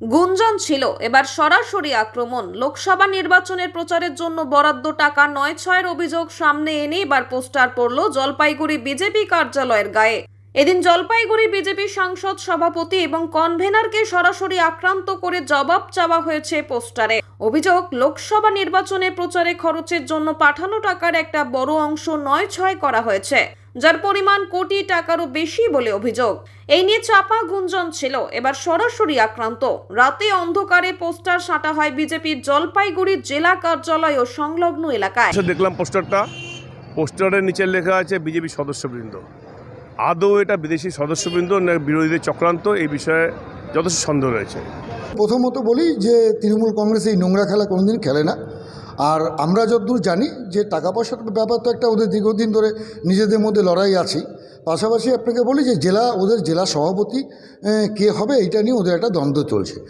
গুঞ্জন ছিল। এবার সরাসরি আক্রমণ। লোকসভা নির্বাচনের প্রচারের জন্য বরাদ্দ টাকা নয় ছয়ের অভিযোগ সামনে এনে এবার পোস্টার পড়ল জলপাইগুড়ি বিজেপি কার্যালয়ের গায়ে। এদিন জলপাইগুড়ি বিজেপি সাংসদ সভাপতি এবং কনভেনারকে সরাসরি আক্রান্ত করে জবাব চাওয়া হয়েছে পোস্টারে। অভিযোগ, লোকসভা নির্বাচনে প্রচারে খরচের জন্য পাঠানো টাকার একটা বড় অংশ নয় ছয় করা হয়েছে। যার পরিমাণ কোটি টাকারও বেশি বলে অভিযোগ। এই নিয়ে চাপা গুঞ্জন ছিল। এবার সরাসরি আক্রান্ত। রাতে অন্ধকারে পোস্টার সাঁটা হয় বিজেপির জলপাইগুড়ি জেলা কার্যালয় ও সংলগ্ন এলাকায়। এসে দেখলাম পোস্টারটা। পোস্টারের নিচে লেখা আছে বিজেপি সদস্যবৃন্দ। আদৌ এটা বিদেশি সদস্যবৃন্দ না বিরোধীদের চক্রান্ত? এই বিষয়ে যথেষ্ট সন্দেহ রয়েছে। প্রথমত বলি যে তৃণমূল কংগ্রেস এই নোংরা খেলা কোনোদিন খেলে না। আর আমরা যতদূর জানি যে টাকা পয়সার ব্যাপার তো একটা ওদের দীর্ঘদিন ধরে নিজেদের মধ্যে লড়াই আছে। পাশাপাশি আপনাকে বলি যে জেলা, ওদের জেলা সভাপতি কে হবে, এইটা নিয়ে ওদের একটা দ্বন্দ্ব চলছে।